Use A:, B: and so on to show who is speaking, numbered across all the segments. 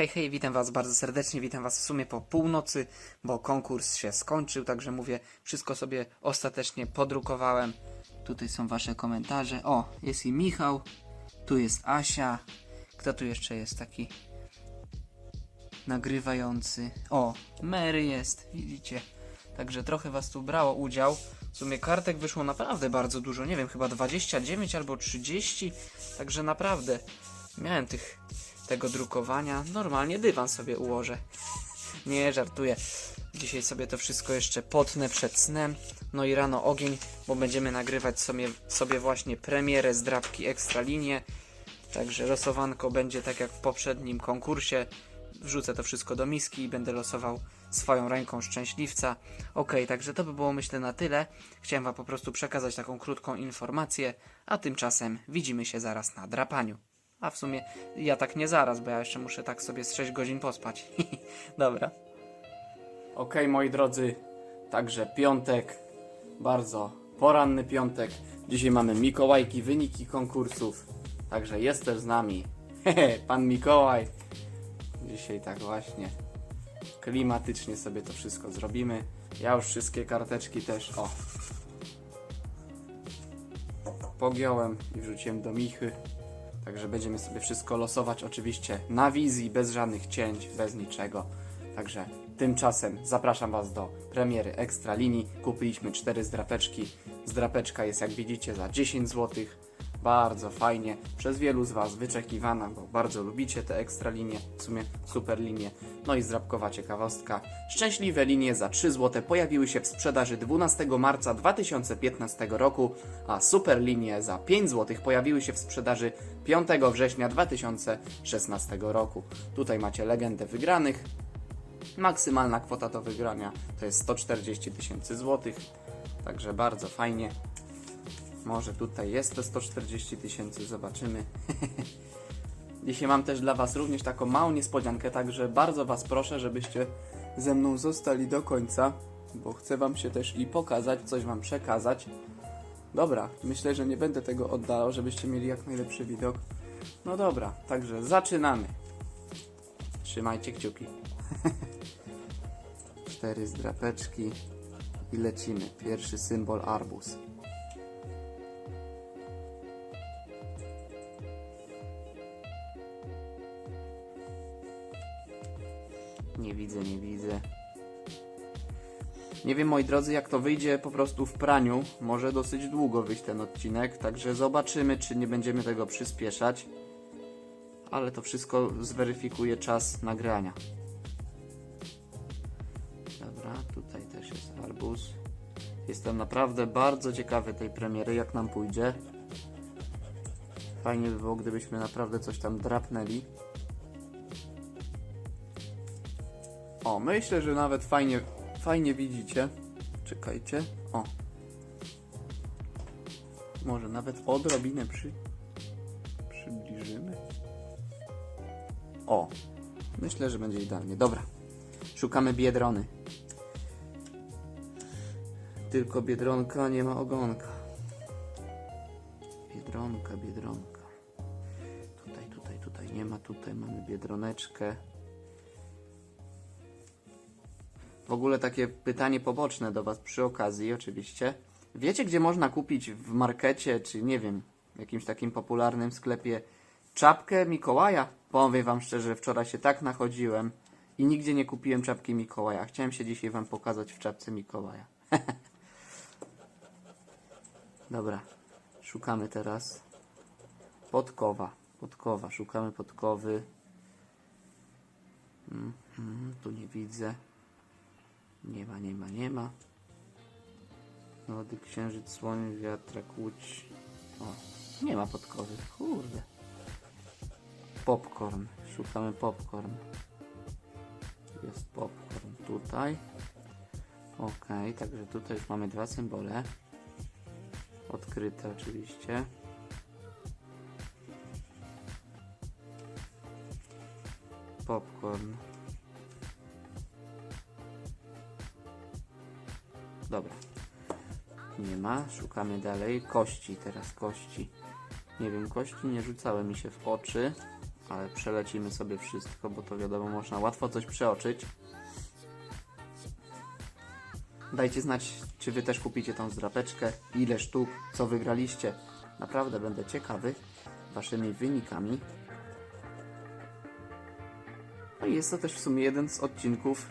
A: Hej, hej, witam Was bardzo serdecznie, witam Was w sumie po północy, bo konkurs się skończył, także mówię, wszystko sobie ostatecznie podrukowałem. Tutaj są Wasze komentarze. O, jest i Michał, tu jest Asia. Kto tu jeszcze jest taki nagrywający? O, Mary jest, widzicie. Także trochę Was tu brało udział. W sumie kartek wyszło naprawdę bardzo dużo, nie wiem, chyba 29 albo 30, także naprawdę miałem tych tego drukowania. Normalnie dywan sobie ułożę. Nie, żartuję. Dzisiaj sobie to wszystko jeszcze potnę przed snem. No i rano ogień, bo będziemy nagrywać sobie, sobie właśnie premierę z drapki Ekstralinie. Także losowanko będzie tak jak w poprzednim konkursie. Wrzucę to wszystko do miski i będę losował swoją ręką szczęśliwca. Ok, także to by było myślę na tyle. Chciałem Wam po prostu przekazać taką krótką informację, a tymczasem widzimy się zaraz na drapaniu. A w sumie ja tak nie zaraz, bo ja jeszcze muszę tak sobie z 6 godzin pospać. Dobra. Ok, moi drodzy, także piątek, bardzo poranny piątek. Dzisiaj mamy Mikołajki, wyniki konkursów. Także jest też z nami pan Mikołaj. Dzisiaj tak właśnie klimatycznie sobie to wszystko zrobimy. Ja już wszystkie karteczki też, o, pogiąłem i wrzuciłem do michy. Także będziemy sobie wszystko losować oczywiście na wizji, bez żadnych cięć, bez niczego. Także tymczasem zapraszam Was do premiery Ekstra Linii. Kupiliśmy cztery zdrapeczki. Zdrapeczka jest jak widzicie za 10 zł. Bardzo fajnie, przez wielu z Was wyczekiwana, bo bardzo lubicie te ekstra linie, w sumie super linie. No i zdrabkowa ciekawostka. Szczęśliwe linie za 3 zł pojawiły się w sprzedaży 12 marca 2015 roku, a super linie za 5 zł pojawiły się w sprzedaży 5 września 2016 roku. Tutaj macie legendę wygranych. Maksymalna kwota do wygrania to jest 140 tysięcy złotych, także bardzo fajnie. Może tutaj jest te 140 tysięcy, zobaczymy. Dzisiaj mam też dla Was również taką małą niespodziankę, także bardzo Was proszę, żebyście ze mną zostali do końca, bo chcę Wam się też i pokazać, coś Wam przekazać. Dobra, myślę, że nie będę tego oddalał, żebyście mieli jak najlepszy widok. No dobra, także zaczynamy. Trzymajcie kciuki. Cztery zdrapeczki i lecimy. Pierwszy symbol arbuz. Nie widzę, nie widzę. Nie wiem, moi drodzy, jak to wyjdzie po prostu w praniu. Może dosyć długo wyjść ten odcinek, także zobaczymy, czy nie będziemy tego przyspieszać. Ale to wszystko zweryfikuje czas nagrania. Dobra, tutaj też jest arbuz. Jestem naprawdę bardzo ciekawy tej premiery, jak nam pójdzie. Fajnie by było, gdybyśmy naprawdę coś tam drapnęli. O, myślę, że nawet fajnie, fajnie widzicie. Czekajcie. O. Może nawet odrobinę przy, przybliżymy. O. Myślę, że będzie idealnie. Dobra. Szukamy biedrony. Tylko biedronka, nie ma ogonka. Biedronka, biedronka. Tutaj, tutaj, tutaj nie ma. Tutaj mamy biedroneczkę. W ogóle takie pytanie poboczne do Was przy okazji, oczywiście. Wiecie, gdzie można kupić w markecie, czy nie wiem, jakimś takim popularnym sklepie czapkę Mikołaja? Powiem Wam szczerze, wczoraj się tak nachodziłem i nigdzie nie kupiłem czapki Mikołaja. Chciałem się dzisiaj Wam pokazać w czapce Mikołaja. Dobra, szukamy teraz podkowa. Podkowa, szukamy podkowy. Mhm, tu nie widzę. Nie ma, nie ma, nie ma. Młody księżyc, słoń, wiatrak, łódź. O, nie ma podkowy. Kurde. Popcorn. Szukamy popcorn. Jest popcorn tutaj. Ok, także tutaj już mamy dwa symbole. Odkryte oczywiście. Popcorn. Dobra. Nie ma. Szukamy dalej. Kości, teraz kości. Nie wiem, kości nie rzucały mi się w oczy. ale przelecimy sobie wszystko, bo to wiadomo, można łatwo coś przeoczyć. Dajcie znać, czy wy też kupicie tą zdrapeczkę, ile sztuk, co wygraliście. Naprawdę będę ciekawy waszymi wynikami. No i jest to też w sumie jeden z odcinków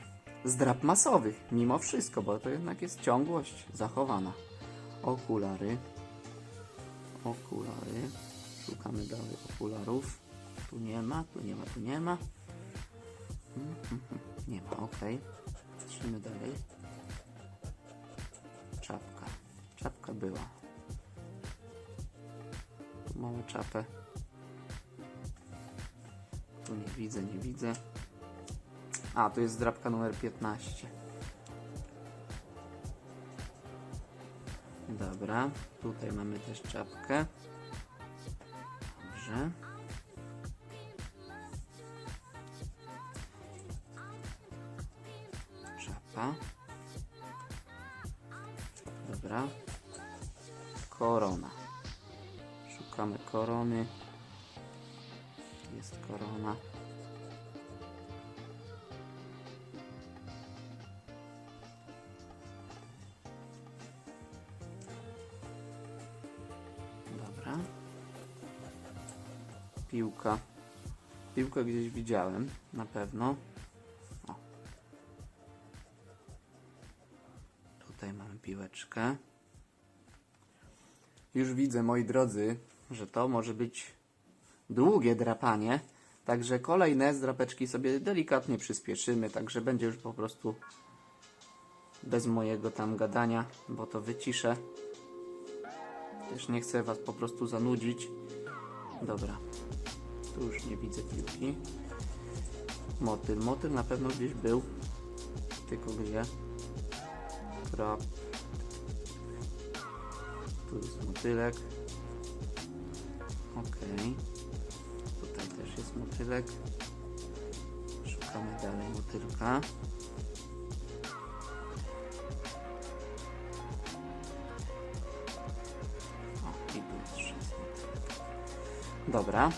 A: zdrap masowych, mimo wszystko, bo to jednak jest ciągłość zachowana. Okulary. Okulary. Szukamy dalej okularów. Tu nie ma, tu nie ma, tu nie ma. Mhm, mhm. Nie ma, ok. Patrzymy dalej. Czapka. Czapka była. Tu mamy czapę. Tu nie widzę, nie widzę. A, tu jest drapka numer 15. Dobra, tutaj mamy też czapkę. Dobrze. Dobra. Piłka. Piłkę gdzieś widziałem, na pewno. O. Tutaj mamy piłeczkę. Już widzę, moi drodzy, że to może być długie drapanie. Także kolejne zdrapeczki sobie delikatnie przyspieszymy, także będzie już po prostu bez mojego tam gadania, bo to wyciszę. Też nie chcę Was po prostu zanudzić. Dobra. Tu już nie widzę piłki. Motyl. Motyl na pewno gdzieś był. Tylko gdzie? Krab. Tu jest motylek. Okej. Tutaj też jest motylek. Szukamy dalej motylka. Dobra.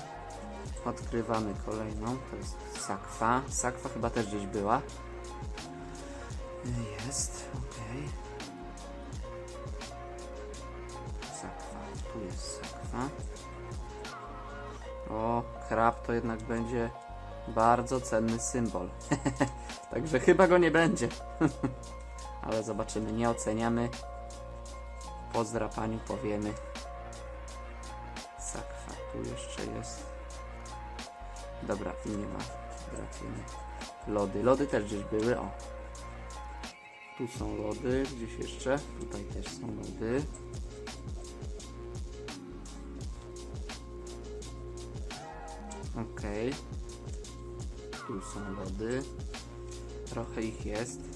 A: Odkrywamy kolejną. To jest sakwa. Sakwa chyba też gdzieś była. Jest, okej. Sakwa. Tu jest sakwa. O, krab to jednak będzie bardzo cenny symbol. Także chyba go nie będzie. Ale zobaczymy, nie oceniamy. Po zdrapaniu powiemy. Tu jeszcze jest. Dobra, tu nie ma. Drapiemy. Lody. Lody też gdzieś były. O. Tu są lody, gdzieś jeszcze. Tutaj też są lody. Okej. Tu są lody. Trochę ich jest.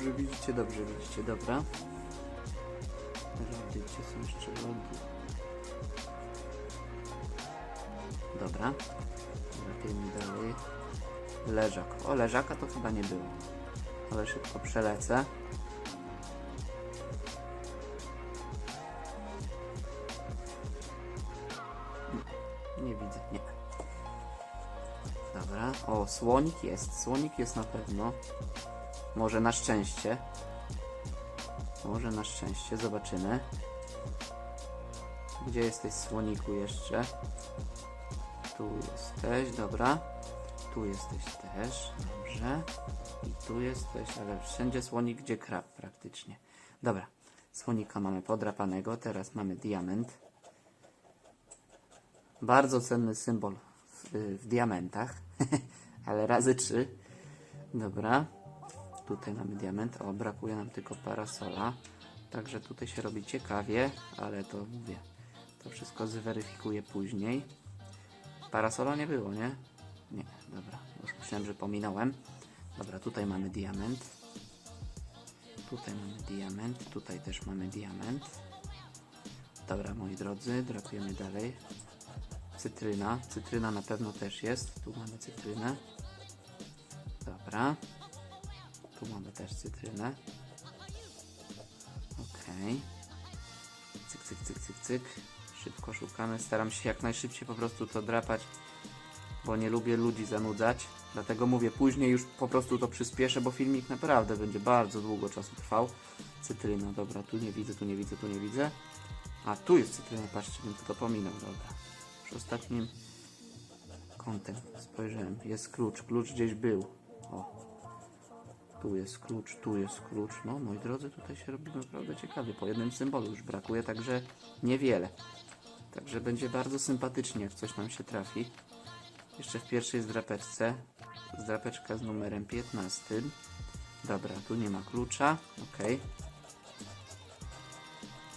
A: Dobrze widzicie? Dobrze widzicie, dobra. Lody, gdzie są jeszcze lody? Dobra. Lepiej dalej. Leżak. O, leżaka to chyba nie było. Ale szybko przelecę. Nie widzę, nie. Dobra. O, słonik jest. Słonik jest na pewno. Może na szczęście. Może na szczęście. Zobaczymy. Gdzie jesteś, słoniku, jeszcze? Tu jesteś, dobra. Tu jesteś też, dobrze. I tu jesteś, ale wszędzie słonik, gdzie krab praktycznie. Dobra, słonika mamy podrapanego, teraz mamy diament. Bardzo cenny symbol w, w diamentach, ale razy trzy. Dobra, tutaj mamy diament. O, brakuje nam tylko parasola. Także tutaj się robi ciekawie, ale to mówię, to wszystko zweryfikuję później. Parasola nie było, nie? Nie, dobra, już myślałem, że pominąłem. Dobra, tutaj mamy diament. Tutaj mamy diament, tutaj też mamy diament. Dobra, moi drodzy, drapujemy dalej. Cytryna, cytryna na pewno też jest. Tu mamy cytrynę. Dobra. Tu mamy też cytrynę. Okej. Cyk, cyk, cyk, cyk, cyk. Szybko szukamy. Staram się jak najszybciej po prostu to drapać, bo nie lubię ludzi zanudzać. Dlatego mówię, później już po prostu to przyspieszę, bo filmik naprawdę będzie bardzo długo czasu trwał. Cytryna, dobra, tu nie widzę, tu nie widzę, tu nie widzę. A, tu jest cytryna, patrzcie, bym to pominął, dobra. Przy ostatnim kątem spojrzałem. Jest klucz, klucz gdzieś był. O. Tu jest klucz, tu jest klucz. No, moi drodzy, tutaj się robi naprawdę ciekawie. Po jednym symbolu już brakuje, także niewiele. Także będzie bardzo sympatycznie, jak coś nam się trafi. Jeszcze w pierwszej zdrapeczce. Zdrapeczka z numerem 15. Dobra, tu nie ma klucza. Ok.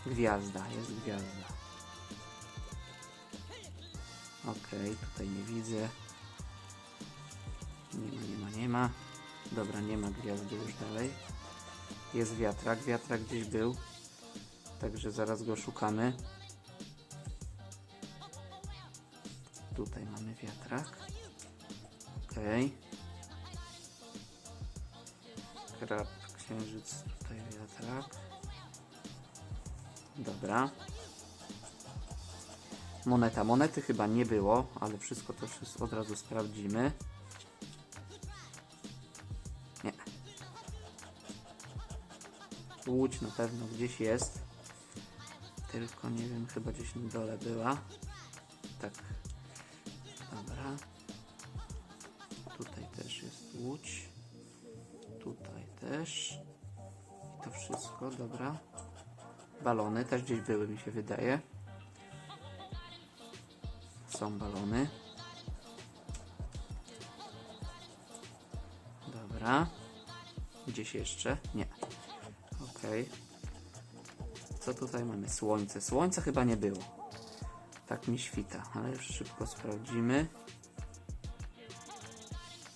A: Gwiazda, jest gwiazda. Ok, tutaj nie widzę. Nie ma, nie ma, nie ma. Dobra, nie ma gwiazdy już dalej. Jest wiatrak, wiatrak gdzieś był. Także zaraz go szukamy. Tutaj mamy wiatrak. Okej. Krab, księżyc, tutaj wiatrak. Dobra. Moneta. Monety chyba nie było, ale wszystko to wszystko od razu sprawdzimy. Łódź na pewno gdzieś jest. Tylko nie wiem, chyba gdzieś na dole była. Tak. Dobra. Tutaj też jest łódź. Tutaj też. I to wszystko, dobra. Balony też gdzieś były, mi się wydaje. Są balony. Dobra. Gdzieś jeszcze? Nie. Okej. Co tutaj mamy? Słońce. Słońca chyba nie było. Tak mi świta, ale już szybko sprawdzimy.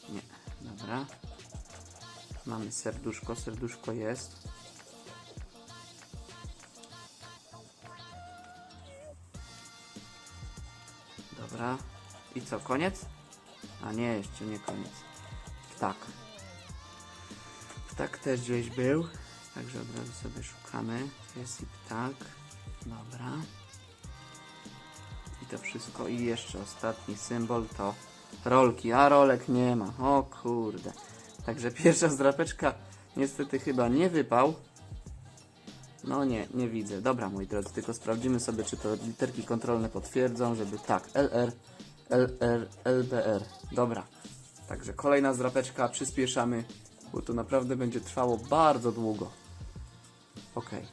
A: Nie, dobra. Mamy serduszko, serduszko jest. Dobra. I co, koniec? A nie, jeszcze nie koniec. Ptak. Ptak też gdzieś był. Także od razu sobie szukamy. Jest i ptak. Dobra. I to wszystko. I jeszcze ostatni symbol to rolki. A rolek nie ma. O kurde. Także pierwsza zdrapeczka niestety chyba nie wypał. No nie, nie widzę. Dobra, moi drodzy, tylko sprawdzimy sobie, czy to literki kontrolne potwierdzą, żeby tak, LR, LR, LBR. Dobra. Także kolejna zdrapeczka, przyspieszamy, bo to naprawdę będzie trwało bardzo długo. Okej.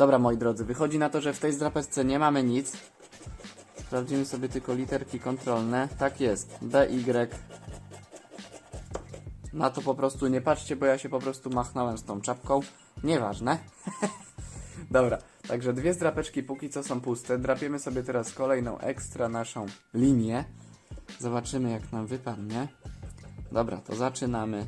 A: Dobra, moi drodzy, wychodzi na to, że w tej zdrapeczce nie mamy nic. Sprawdzimy sobie tylko literki kontrolne. Tak jest. B, Y. Na to po prostu nie patrzcie, bo ja się po prostu machnąłem z tą czapką. Nieważne. Dobra, także dwie zdrapeczki póki co są puste. Drapiemy sobie teraz kolejną ekstra naszą linię. Zobaczymy jak nam wypadnie. Dobra, to zaczynamy.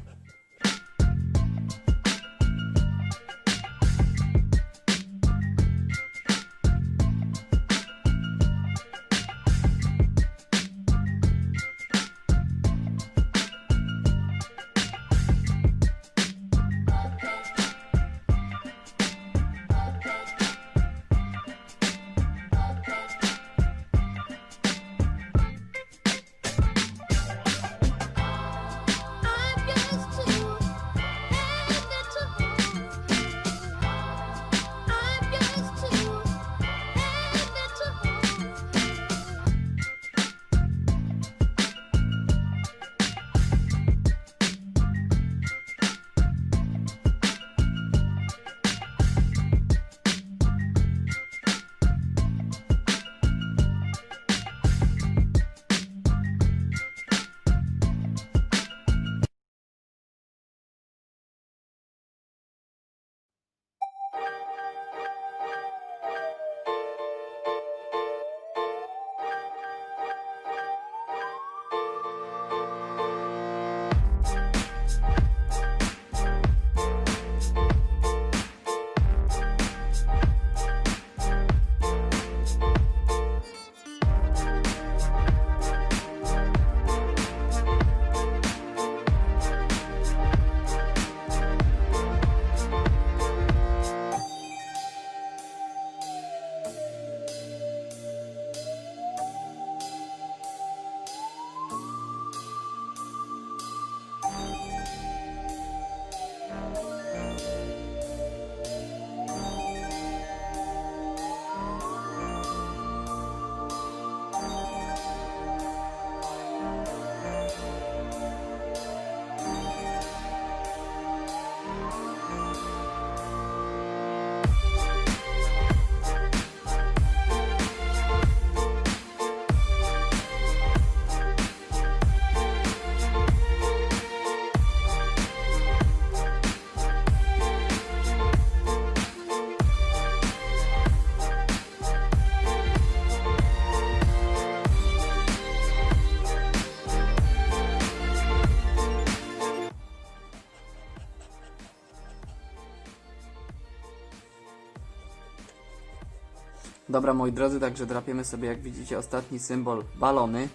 A: Dobra, moi drodzy, także drapiemy sobie, jak widzicie, ostatni symbol balony.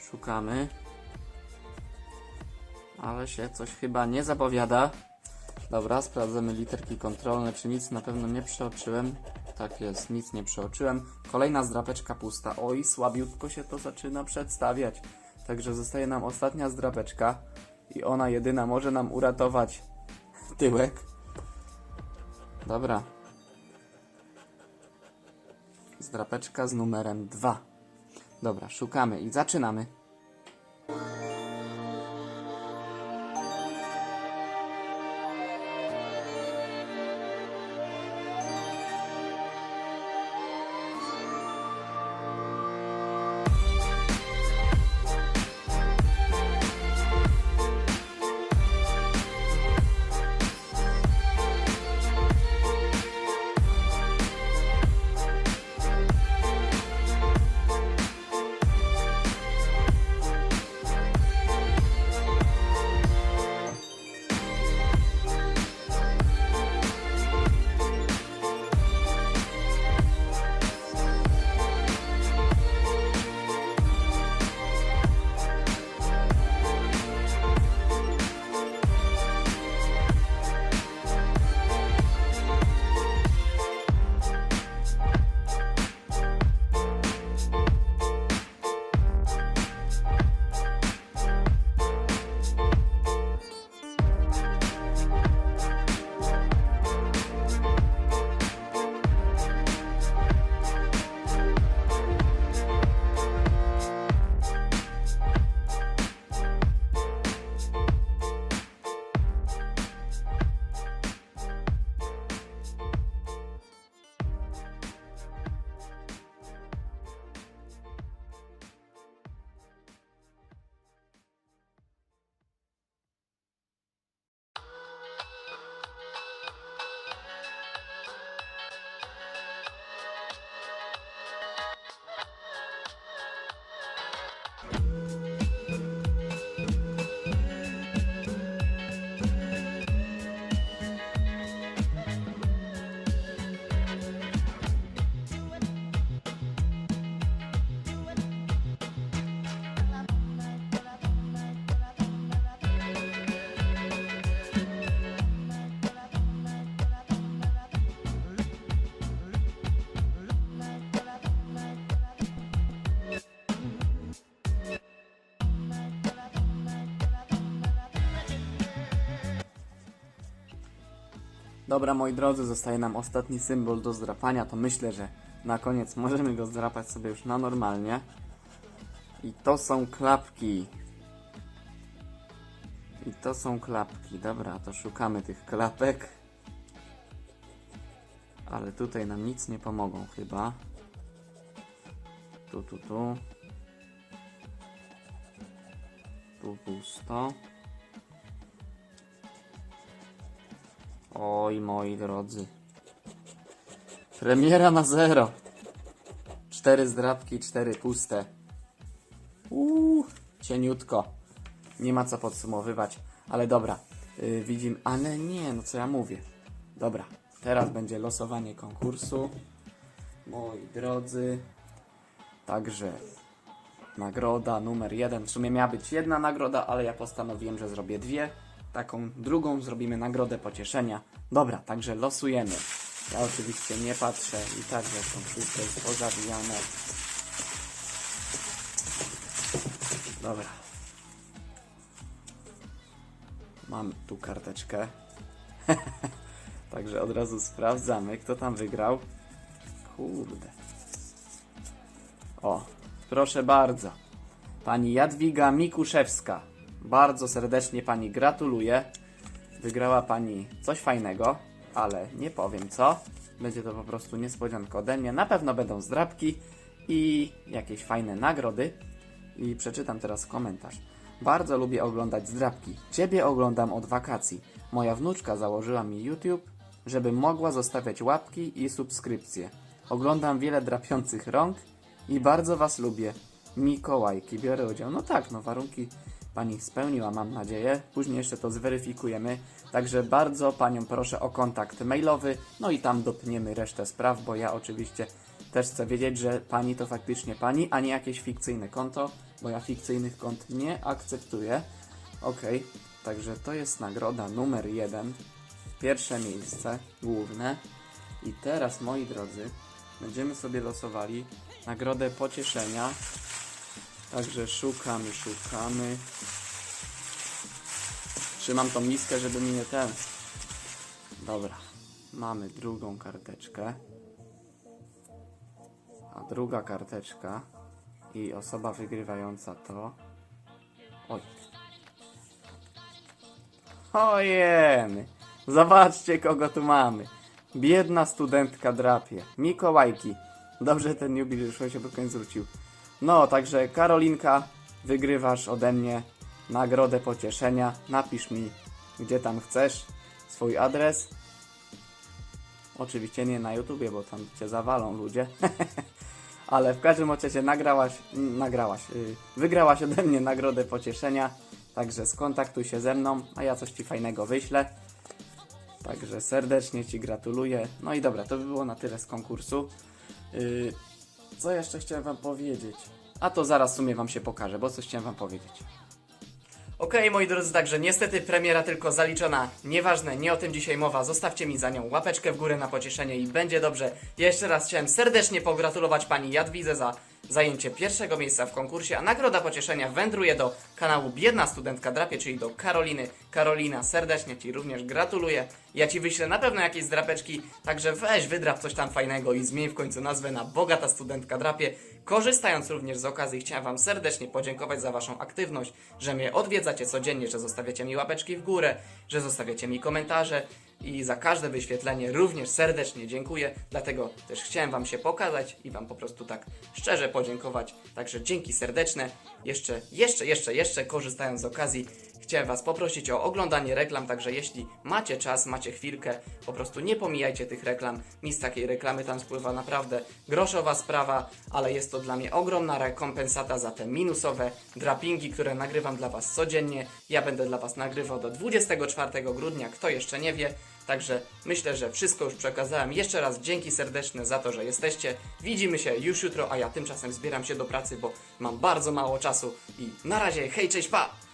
A: Szukamy. Ale się coś chyba nie zapowiada. Dobra, sprawdzamy literki kontrolne, czy nic na pewno nie przeoczyłem. Tak jest, nic nie przeoczyłem. Kolejna zdrapeczka pusta. Oj, słabiutko się to zaczyna przedstawiać. Także zostaje nam ostatnia zdrapeczka. I ona jedyna może nam uratować tyłek. Dobra, Zdrapeczka z numerem 2. Dobra, szukamy i zaczynamy. Dobra, moi drodzy, zostaje nam ostatni symbol do zdrapania, to myślę, że na koniec możemy go zdrapać sobie już na normalnie. I to są klapki. I to są klapki. Dobra, to szukamy tych klapek. Ale tutaj nam nic nie pomogą chyba. Tu, tu, tu. Tu pusto. Oj, moi drodzy. Premiera na zero. Cztery zdrapki, cztery puste. Uuu, cieniutko. Nie ma co podsumowywać, ale dobra. Yy, widzimy, ale nie, no co ja mówię. Dobra, teraz będzie losowanie konkursu. Moi drodzy. Także nagroda numer jeden. W sumie miała być jedna nagroda, ale ja postanowiłem, że zrobię dwie. Taką drugą zrobimy nagrodę pocieszenia. Dobra, także losujemy. Ja oczywiście nie patrzę i tak zresztą wszystko jest. Dobra. Mam tu karteczkę. Także od razu sprawdzamy, kto tam wygrał. Kurde. O, proszę bardzo. Pani Jadwiga Mikuszewska. Bardzo serdecznie pani gratuluję. Wygrała pani coś fajnego, ale nie powiem co. Będzie to po prostu niespodzianka ode mnie. Na pewno będą zdrabki i jakieś fajne nagrody. I przeczytam teraz komentarz. Bardzo lubię oglądać zdrabki. Ciebie oglądam od wakacji. Moja wnuczka założyła mi YouTube, żeby mogła zostawiać łapki i subskrypcje. Oglądam wiele drapiących rąk i bardzo Was lubię. Mikołajki, biorę udział. No tak, no warunki Pani spełniła, mam nadzieję. Później jeszcze to zweryfikujemy. Także bardzo Panią proszę o kontakt mailowy, no i tam dopniemy resztę spraw, bo ja oczywiście też chcę wiedzieć, że Pani to faktycznie Pani, a nie jakieś fikcyjne konto, bo ja fikcyjnych kont nie akceptuję. Okej, także to jest nagroda numer jeden. Pierwsze miejsce, główne. I teraz, moi drodzy, będziemy sobie losowali nagrodę pocieszenia. Także szukamy, szukamy. Trzymam tą miskę, żeby mi nie ten. Dobra, mamy drugą karteczkę. A druga karteczka i osoba wygrywająca to. Oj. Ojeny! Zobaczcie, kogo tu mamy. Biedna studentka drapie. Mikołajki. Dobrze ten jubileusz się pod koniec zwrócił. No, także Karolinka, wygrywasz ode mnie nagrodę pocieszenia. Napisz mi, gdzie tam chcesz, swój adres. Oczywiście nie na YouTubie, bo tam cię zawalą ludzie. Ale w każdym razie nagrałaś, nagrałaś, yy, wygrałaś ode mnie nagrodę pocieszenia. Także skontaktuj się ze mną, a ja coś ci fajnego wyślę. Także serdecznie ci gratuluję. No i dobra, to by było na tyle z konkursu. Yy, co jeszcze chciałem wam powiedzieć? A to zaraz w sumie wam się pokażę, bo coś chciałem wam powiedzieć. Okej, moi drodzy, także niestety premiera tylko zaliczona. Nieważne, nie o tym dzisiaj mowa. Zostawcie mi za nią łapeczkę w górę na pocieszenie i będzie dobrze. Jeszcze raz chciałem serdecznie pogratulować pani Jadwidze za zajęcie pierwszego miejsca w konkursie, a nagroda pocieszenia wędruje do kanału Biedna Studentka Drapie, czyli do Karoliny. Karolina, serdecznie Ci również gratuluję. Ja Ci wyślę na pewno jakieś zdrapeczki, także weź wydrap coś tam fajnego i zmień w końcu nazwę na Bogata Studentka Drapie. Korzystając również z okazji, chciałem Wam serdecznie podziękować za Waszą aktywność, że mnie odwiedzacie codziennie, że zostawiacie mi łapeczki w górę, że zostawiacie mi komentarze i za każde wyświetlenie również serdecznie dziękuję. Dlatego też chciałem Wam się pokazać i Wam po prostu tak szczerze podziękować. Także dzięki serdeczne. Jeszcze, jeszcze, jeszcze, jeszcze korzystając z okazji, chciałem Was poprosić o oglądanie reklam, także jeśli macie czas, macie chwilkę, po prostu nie pomijajcie tych reklam. Mi z takiej reklamy tam spływa naprawdę groszowa sprawa, ale jest to dla mnie ogromna rekompensata za te minusowe drapingi, które nagrywam dla Was codziennie. Ja będę dla Was nagrywał do 24 grudnia, kto jeszcze nie wie. Także myślę, że wszystko już przekazałem. Jeszcze raz dzięki serdeczne za to, że jesteście. Widzimy się już jutro, a ja tymczasem zbieram się do pracy, bo mam bardzo mało czasu. I na razie, hej, cześć, pa!